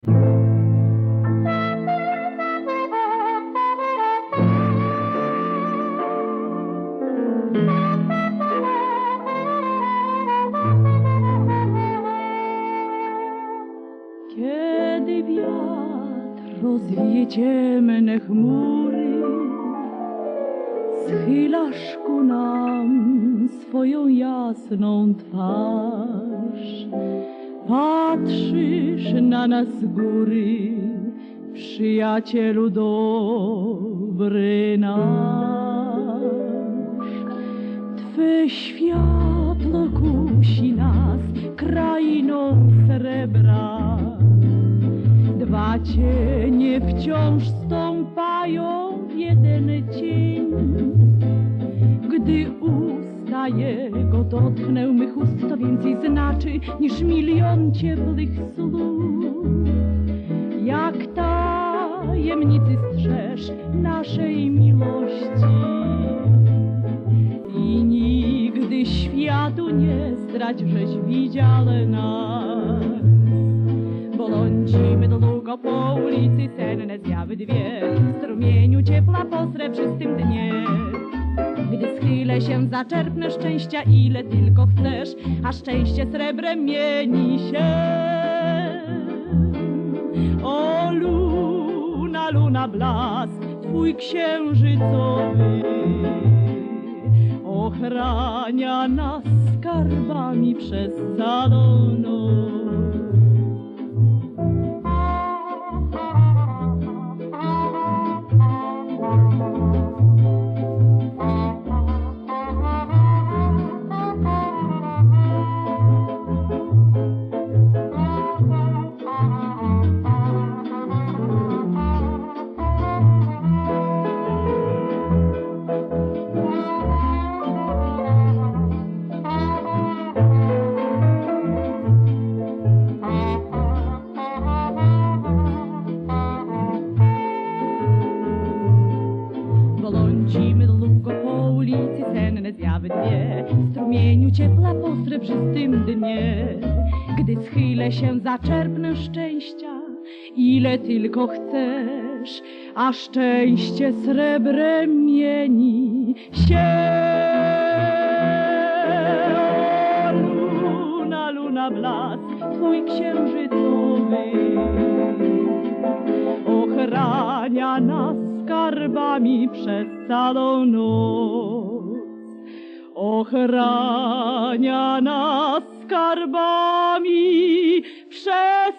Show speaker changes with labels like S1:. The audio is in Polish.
S1: Kiedy wiatr rozwieje ciemne chmury, schylasz ku nam swoją jasną twarz. Patrzysz na nas z góry, przyjacielu dobry nasz. Twe światło kusi nas krainą srebra. Dwa cienie wciąż stąpają w jeden cień. Gdy usta jego dotknę mych ust, to więcej znaczy niż milion ciepłych słów. Jak tajemnicy strzeż naszej miłości i nigdy światu nie zdradź, żeś widział nas. Bo lącimy długo po ulicy, senne zjawy dwie, w strumieniu ciepła po srebrzystym dnie. Schylę się, zaczerpnę szczęścia, ile tylko chcesz, a szczęście srebrem mieni się. O luna, luna blask, twój księżycowy ochrania nas skarbami przez całą noc. Bo lącimy długo po ulicy, senne zjawy dwie, w strumieniu ciepła po srebrzystym dnie. Gdy schylę się, zaczerpnę szczęścia, ile tylko chcesz, a szczęście srebrem mieni się. Skarbami przez całą noc. Ochrania nas skarbami przez